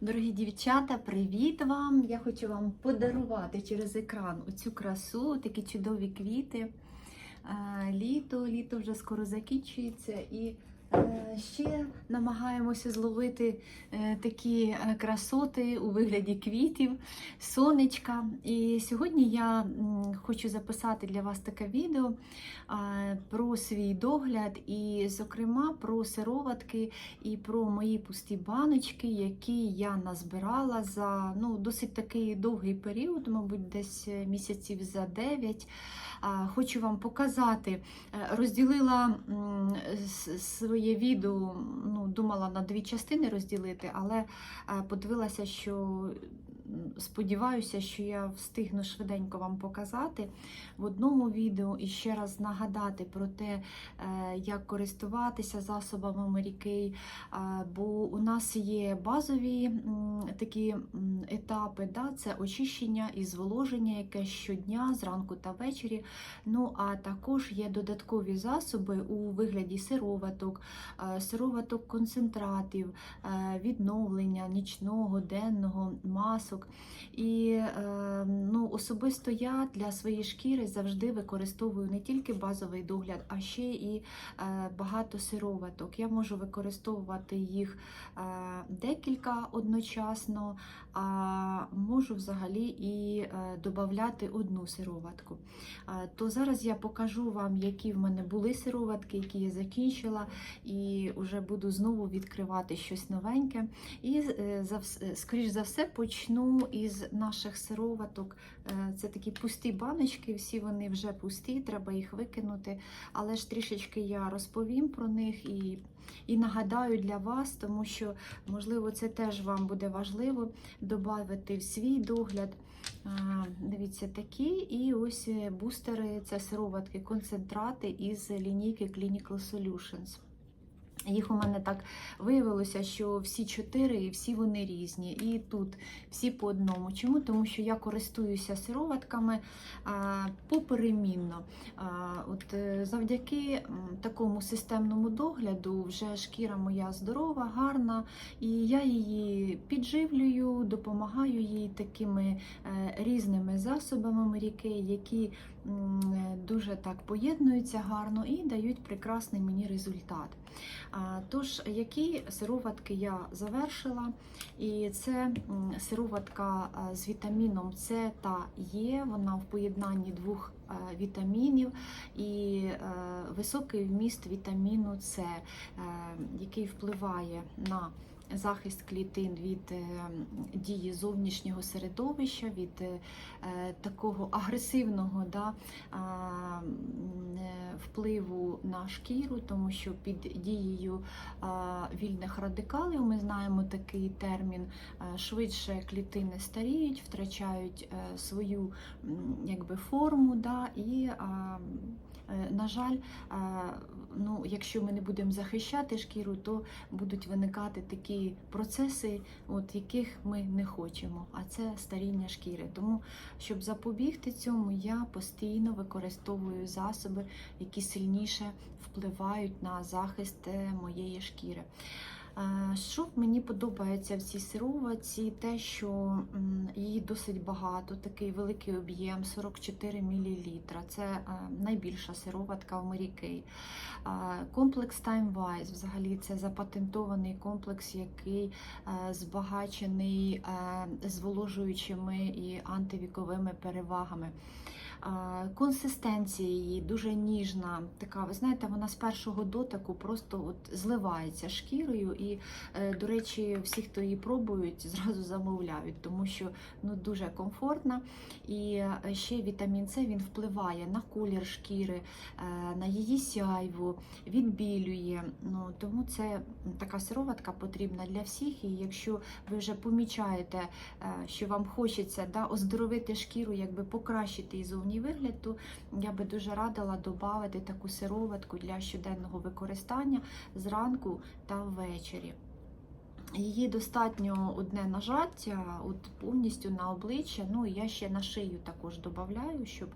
Дорогі дівчата, привіт вам! Я хочу вам подарувати через екран оцю красу, такі чудові квіти. Е, Літо, літо вже скоро закінчується і ще намагаємося зловити е, такі е, красоти у вигляді квітів, сонечка. І сьогодні я хочу записати для вас таке відео е, про свій догляд і, зокрема, про сироватки і про мої пусті баночки, які я назбирала за ну, досить такий довгий період, мабуть, десь е, місяців за 9. Хочу вам показати. Е, Розділила м, с- своє відео, ну, думала на дві частини розділити, але е, подивилася, що сподіваюся, що я встигну швиденько вам показати в одному відео і ще раз нагадати про те, е, як користуватися засобами Mary бо у нас є базові такі етапи, да, це очищення і зволоження, яке щодня, зранку та ввечері. Ну а також є додаткові засоби у вигляді сироваток, е, сироваток концентратів, е, відновлення нічного, денного, масок. І е, ну, особисто я для своєї шкіри завжди використовую не тільки базовий догляд, а ще і е, багато сироваток. Я можу використовувати їх е, декілька одночасно, а можу взагалі і е, додати одну сироватку. То зараз я покажу вам, які в мене були сироватки, які я закінчила, і вже буду знову відкривати щось новеньке. І скоріш за все почну із наших сироваток. Е, Це такі пусті баночки, всі вони вже пусті, треба їх викинути. Але ж трішечки я розповім про них і, і нагадаю для вас, тому що, можливо, це теж вам буде важливо додати в свій догляд. Дивіться, такі. І ось е, бустери це сироватки, концентрати із лінійки Clinical Solutions. Їх у мене так виявилося, що всі чотири і всі вони різні. І тут всі по одному. Чому? Тому що я користуюся сироватками поперемінно. От е, завдяки такому системному догляду вже шкіра моя здорова, гарна, і я її підживлюю, допомагаю їй такими е, різними засобами Kay, які дуже так поєднуються гарно і дають прекрасний мені результат. Тож, які сироватки я завершила, і це сироватка з вітаміном С та Е, вона в поєднанні двох вітамінів. І е, високий вміст вітаміну С, е, який впливає на захист клітин від е, дії зовнішнього середовища, від е, такого агресивного да, е, впливу на шкіру, тому що під дією вільних радикалів, ми знаємо такий термін, швидше клітини старіють, втрачають е, свою якби, форму, да, і, е, на жаль, ну, якщо ми не будемо захищати шкіру, то будуть виникати такі процеси, от, яких ми не хочемо, а це старіння шкіри. Тому, щоб запобігти цьому, я постійно використовую засоби, які сильніше впливають на захист е, моєї шкіри. Що мені подобається в цій сироватці, те, що її досить багато, такий великий об'єм 44 мл. Це е, найбільша сироватка в Е, Комплекс Time Wise, взагалі, це запатентований комплекс, який е, збагачений е, зволожуючими і антивіковими перевагами. Консистенція її дуже ніжна, така, ви знаєте, вона з першого дотику просто от зливається шкірою. І, е, до речі, всі, хто її пробують, зразу замовляють, тому що ну, дуже комфортна. І е, ще вітамін С він впливає на колір шкіри, е, на її сяйву, відбілює. Ну, тому це така сироватка потрібна для всіх. І якщо ви вже помічаєте, що вам хочеться да, оздоровити шкіру, якби покращити її зовній вигляд, то я би дуже радила додати таку сироватку для щоденного використання зранку та ввечері. Її достатньо одне нажаття, от повністю на обличчя. Ну і я ще на шию також додаю, щоб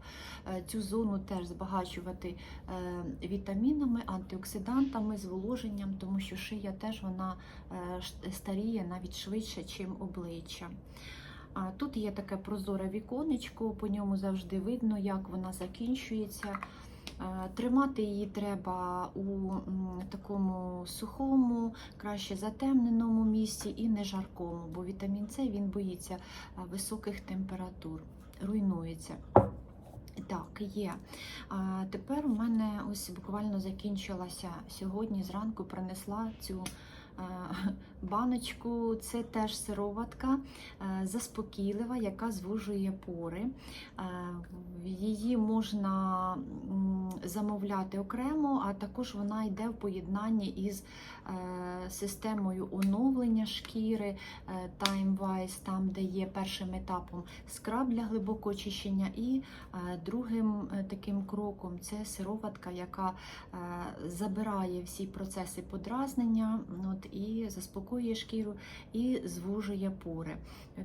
е, цю зону теж збагачувати е, вітамінами, антиоксидантами, зволоженням, тому що шия теж вона е, старіє навіть швидше, ніж обличчя. Тут є таке прозоре віконечко, по ньому завжди видно, як вона закінчується. Е, Тримати її треба у такому сухому, краще затемненому місці і не жаркому, бо вітамін С він боїться е, високих температур, руйнується. Так, є. А тепер у мене ось буквально закінчилася сьогодні зранку принесла цю баночку. Це теж сироватка е, заспокійлива, яка звужує пори. Е, Її можна замовляти окремо, а також вона йде в поєднанні із е, системою оновлення шкіри TimeWise, там, де є першим етапом скраб для глибокого очищення, і другим таким кроком це сироватка, яка забирає всі процеси подразнення от, і заспокоює шкіру і звужує пори.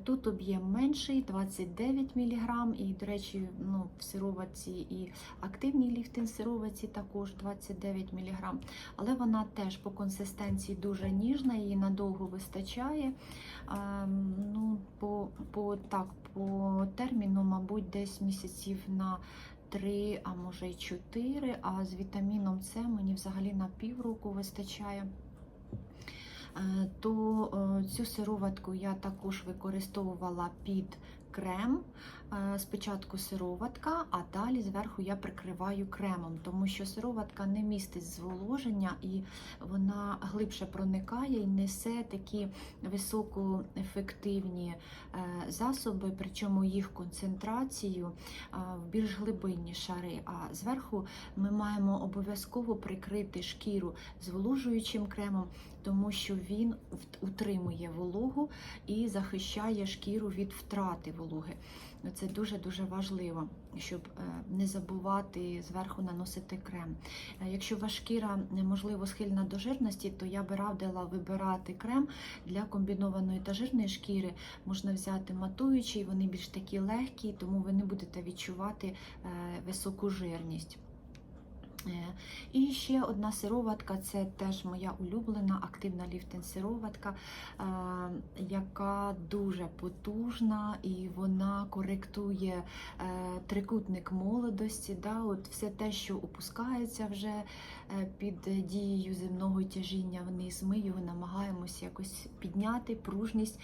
Тут об'єм менший 29 мг, і, до речі, ну, в сироватці і активній ліфтин сироватці також 29 мг. Але вона теж по консистенції дуже ніжна, її надовго вистачає. А, ну, по, по, так, по терміну, мабуть, десь місяців на 3, а може й 4, а з вітаміном С мені взагалі на півроку вистачає. Е, То е, цю сироватку я також використовувала під крем. Е, Спочатку сироватка, а далі зверху я прикриваю кремом, тому що сироватка не містить зволоження і вона глибше проникає і несе такі високоефективні засоби, причому їх концентрацію в більш глибинні шари. А зверху ми маємо обов'язково прикрити шкіру зволожуючим кремом, тому що він утримує вологу і захищає шкіру від втрати вологи. Ну, Це дуже-дуже важливо, щоб е, не забувати зверху наносити крем. Е, Якщо ваша шкіра неможливо схильна до жирності, то я би радила вибирати крем для комбінованої та жирної шкіри. Можна взяти матуючий, вони більш такі легкі, тому ви не будете відчувати е, високу жирність. І ще одна сироватка це теж моя улюблена активна ліфтин сироватка, е, яка дуже потужна і вона коректує е, трикутник молодості. Да? От все те, що опускається вже е, під дією земного тяжіння вниз, ми його намагаємося якось підняти, пружність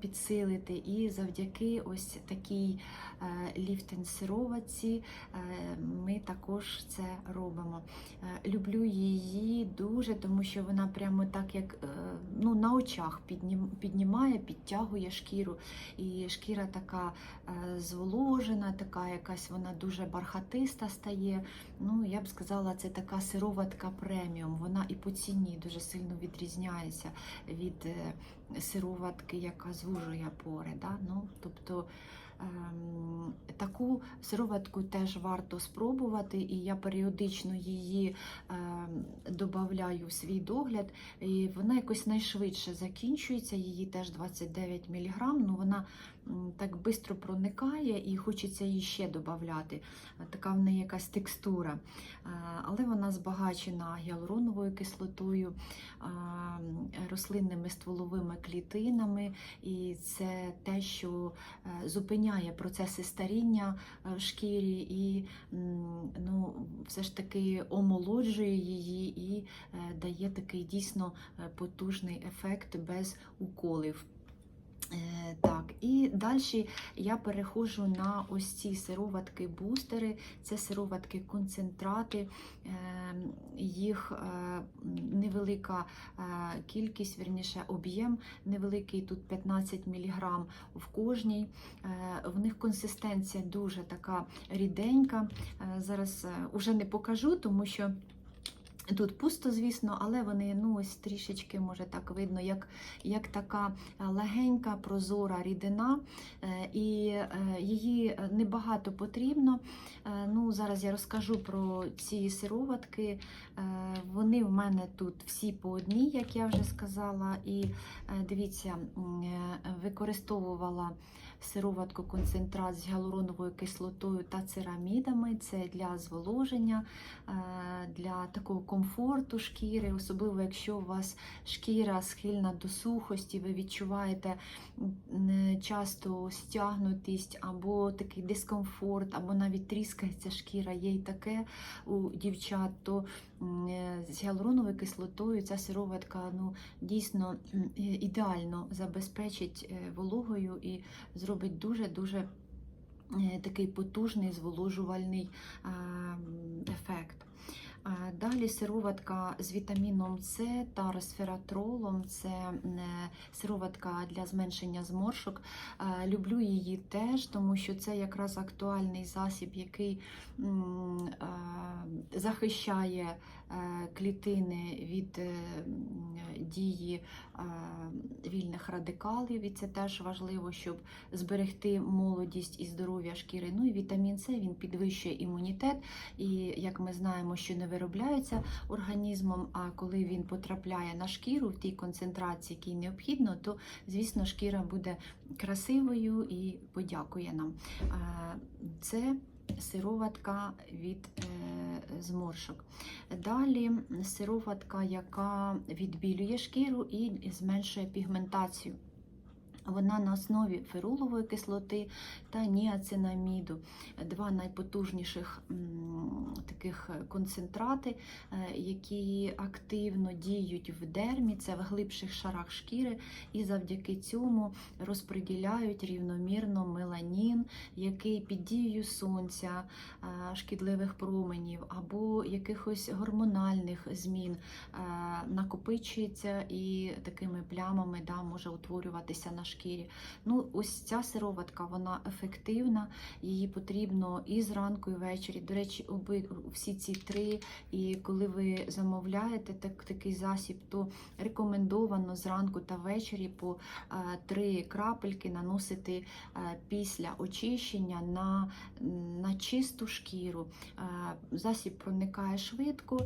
підсилити. І завдяки ось такій ліфтин сироватці е, ми також це робимо. Е, Люблю її дуже, тому що вона прямо так, як е, ну, на очах піднімає, підтягує шкіру. І шкіра така е, зволожена, така якась вона дуже бархатиста стає. Ну, я б сказала, це така сироватка преміум. Вона і по ціні дуже сильно відрізняється від сироватки, яка звужує пори. Да? Ну, тобто, таку сироватку теж варто спробувати, і я періодично її ем, додаю в свій догляд. І вона якось найшвидше закінчується, її теж 29 мг, ну вона так швидко проникає і хочеться її ще додати. Така в неї якась текстура. Е, Але вона збагачена гіалуроновою кислотою, е, рослинними стволовими клітинами, і це те, що е, зупиняє процеси старіння е, в шкірі і ну, все ж таки омолоджує її і е, дає такий дійсно е, потужний ефект без уколів. Е, Так, і далі я переходжу на ось ці сироватки-бустери. Це сироватки-концентрати. Е, Їх е, невелика кількість, верніше об'єм невеликий, тут 15 мг в кожній. В них консистенція дуже така ріденька. Зараз уже не покажу, тому що Тут пусто, звісно, але вони ну ось трішечки може так видно, як, як така е, легенька прозора рідина, е, і е, її небагато потрібно. Ну, Зараз я розкажу про ці сироватки. Вони в мене тут всі по одній, як я вже сказала. І дивіться, використовувала сироватку концентрат з гіалуроновою кислотою та церамідами. Це для зволоження, е, для такого комфорту шкіри, особливо якщо у вас шкіра схильна до сухості, ви відчуваєте м, часто стягнутість або такий дискомфорт, або навіть тріскається шкіра, є й таке у дівчат, то е, з гіалуроновою кислотою ця сироватка ну, дійсно е, ідеально забезпечить е, вологою і зробить дуже-дуже е, такий потужний зволожувальний ефект. Далі сироватка з вітаміном С та ресфератролом Це е, сироватка для зменшення зморшок. Люблю її теж, тому що це якраз актуальний засіб, який захищає е, клітини від е, дії е, вільних радикалів. І це теж важливо, щоб зберегти молодість і здоров'я шкіри. Ну і вітамін С він підвищує імунітет. І як ми знаємо, що не виробляється організмом, а коли він потрапляє на шкіру в тій концентрації, якій необхідно, то звісно шкіра буде красивою і подякує нам. Е, Це сироватка від е, зморшок. Далі сироватка, яка відбілює шкіру і зменшує пігментацію. Вона на основі ферулової кислоти та ніацинаміду. Два найпотужніших таких концентрати, е, які активно діють в дермі, це в глибших шарах шкіри, і завдяки цьому розподіляють рівномірно меланін, який під дією сонця, е, шкідливих променів або якихось гормональних змін е, накопичується і такими плямами да, може утворюватися на шкірі. Ну, ось ця сироватка, вона ефективна, її потрібно і зранку, і ввечері. До речі, оби всі ці три. І коли ви замовляєте так, такий засіб, то рекомендовано зранку та ввечері по е, три крапельки наносити е, після очищення на, на чисту шкіру. Е, Засіб проникає швидко,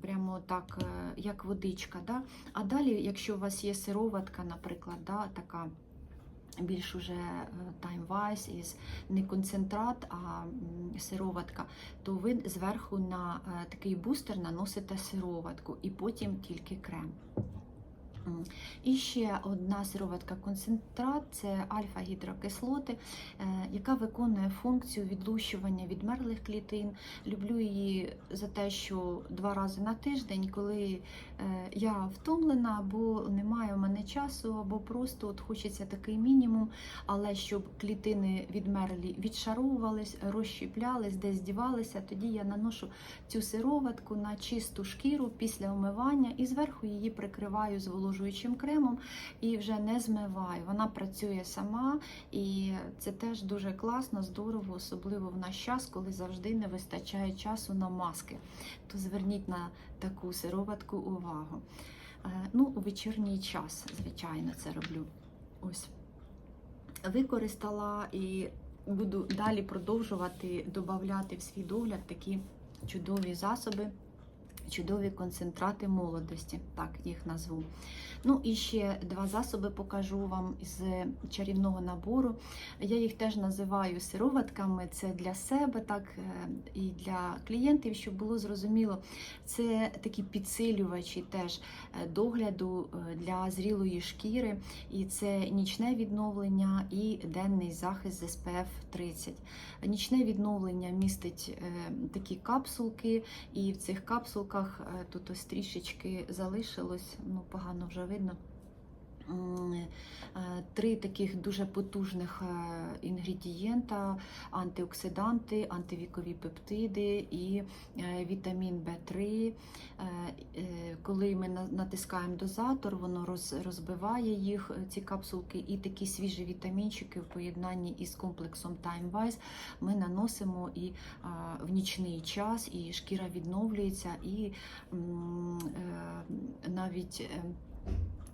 прямо так, як водичка. Да? А далі, якщо у вас є сироватка, наприклад, да, така більш уже е, таймвайс із не концентрат, а сироватка, то ви зверху на е, такий бустер наносите сироватку і потім тільки крем. І ще одна сироватка концентрат це альфа-гідрокислоти, е, яка виконує функцію відлущування відмерлих клітин. Люблю її за те, що два рази на тиждень, коли е, я втомлена, або немає у мене часу, або просто от хочеться такий мінімум, але щоб клітини відмерлі відшаровувались, розщіплялись, десь дівалися, тоді я наношу цю сироватку на чисту шкіру після омивання і зверху її прикриваю зволожуючим кремом і вже не змиваю. Вона працює сама, і це теж дуже класно, здорово, особливо в наш час, коли завжди не вистачає часу на маски. То зверніть на таку сироватку увагу. Е, Ну, у вечірній час, звичайно, це роблю. Ось використала і буду далі продовжувати додати в свій догляд такі чудові засоби, чудові концентрати молодості, так їх назву. Ну і ще два засоби покажу вам з чарівного набору. Я їх теж називаю сироватками. Це для себе, так е, і для клієнтів, щоб було зрозуміло. Це такі підсилювачі теж е, догляду е, для зрілої шкіри, і це нічне відновлення і денний захист з SPF 30. Нічне відновлення містить такі капсулки, і в цих капсулках е, тут ось трішечки залишилось, ну погано вже видно. Е, три таких дуже потужних е, інгредієнта: антиоксиданти, антивікові пептиди і е, вітамін В3. Е, е, Коли ми натискаємо дозатор, воно розбиває їх, ці капсулки, і такі свіжі вітамінчики в поєднанні із комплексом Time Wise ми наносимо і в нічний час, і шкіра відновлюється, і навіть.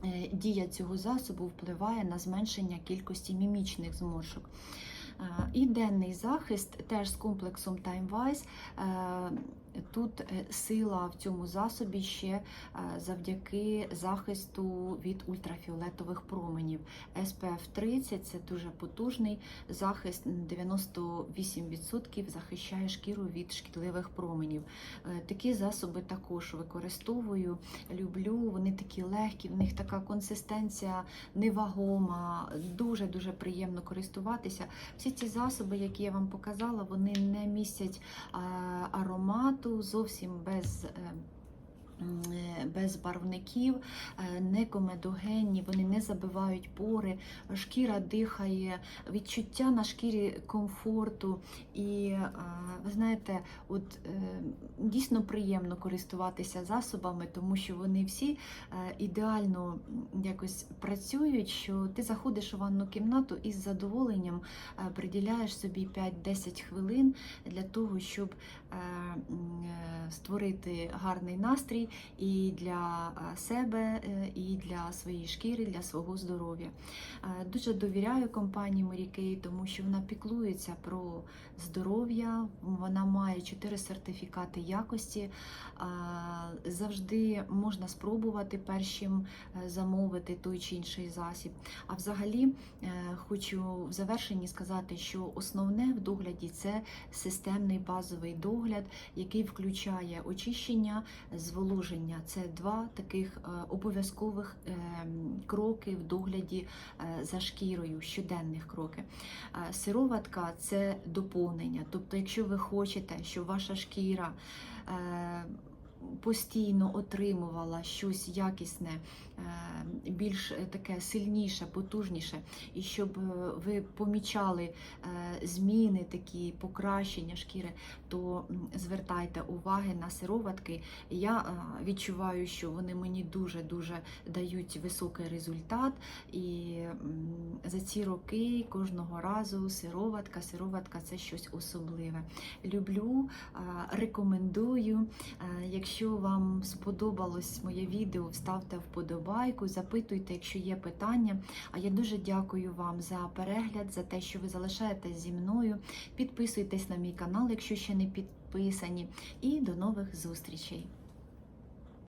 Е, Дія цього засобу впливає на зменшення кількості мімічних зморшок. Е, І денний захист теж з комплексом Time Wise. Е, Тут е, сила в цьому засобі ще е, завдяки захисту від ультрафіолетових променів. SPF 30 це дуже потужний захист, 98% захищає шкіру від шкідливих променів. Е, Такі засоби також використовую, люблю. Вони такі легкі, в них така консистенція невагома, дуже дуже приємно користуватися. Всі ці засоби, які я вам показала, вони не містять а, аромату, зовсім без. Е, Без барвників, е, не комедогенні, вони не забивають пори, шкіра дихає, відчуття на шкірі комфорту. І е, ви знаєте, от дійсно приємно користуватися засобами, тому що вони всі ідеально якось працюють, що ти заходиш у ванну кімнату і з задоволенням приділяєш собі 5-10 хвилин для того, щоб створити гарний настрій і для е, себе, е, і для своєї шкіри, для свого здоров'я. Е, Дуже довіряю компанії Mary тому що вона піклується про здоров'я, вона має 4 сертифікати якості. Завжди можна спробувати першим замовити той чи інший засіб. А взагалі хочу в завершенні сказати, що основне в догляді це системний базовий догляд, який включає очищення, зволоження. Це два таких е, обов'язкових е, кроки в догляді е, за шкірою, щоденних кроки. Сироватка це доповнення. Тобто, якщо ви хочете, щоб ваша шкіра постійно отримувала щось якісне, більш е, таке сильніше, потужніше, і щоб е, ви помічали е, зміни, такі покращення шкіри, то звертайте уваги на сироватки. Я е, відчуваю, що вони мені дуже-дуже дають високий результат. І за ці роки кожного разу сироватка, сироватка це щось особливе. Люблю, е, рекомендую. Е, Якщо вам сподобалось моє відео, ставте вподобайку, запитуйте, якщо є питання. А я дуже дякую вам за перегляд, за те, що ви залишаєтесь зі мною. Підписуйтесь на мій канал, якщо ще не підписані. І до нових зустрічей!